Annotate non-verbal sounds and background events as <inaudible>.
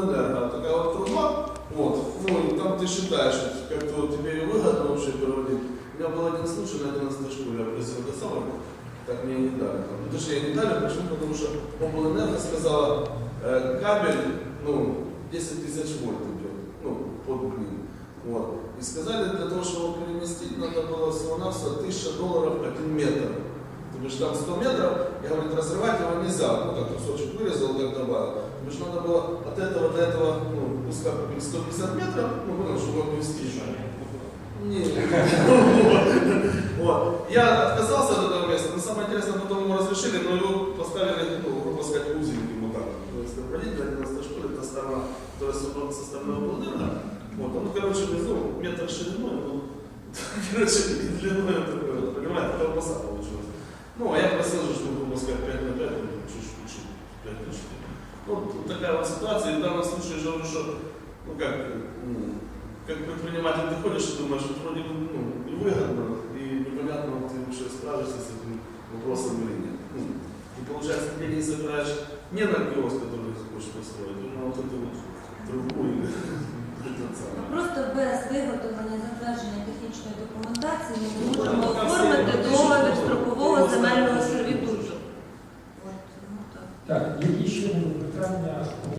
обленерго, такая вот труба, вот, ну, и там ты считаешь, вот, как-то вот тебе выгодно вообще проводить. У меня был один случай на 11 школе, я просил до самого, так мне не дали. Там. Ну, Точнее, не дали, почему? Потому что облэнерго сказала, э, кабель, ну, 10 тысяч вольт идет, ну, под ним. Вот. И сказали, для того, чтобы его переместить, надо было всего-навсего 1000 долларов один метр. То бишь там 100 метров, я говорю, разрывать его нельзя. Ну, так кусочек вырезал, так добавил. То бишь надо было от этого до этого, ну, пускай 150 метров, ну, потому что его вести. Нет. Вот. Я отказался от этого места, но самое интересное, потом ему разрешили, но его поставили, ну, грубо сказать, узеньким вот так. То есть родитель 11 школе, это сторона, которая собрана составного полдырна. Вот, он, короче, внизу метр шириной, ну, <laughs> короче, и длиной такой, вот, понимаете, колбаса получилась. Ну, а я просил же, чтобы, грубо сказать, 5 на 5, ну, чуть-чуть, чуть 5 на 4. Ну, вот такая вот ситуация, и в данном случае я же говорю, что, ну, как, ну, как предприниматель ты ходишь и думаешь, что вроде бы, ну, и выгодно, и непонятно, ты вообще справишься с этим вопросом или нет. Ну, и получается, ты не собираешь не на киоск, который ты хочешь построить, а на вот эту вот трубу и <laughs> этот самый. Ну, Просто без виготовлення затвердження технічної документації ми не Ну, можемо там оформити всі- договір строкового земельного сервітуту. так, які ще будуть питання?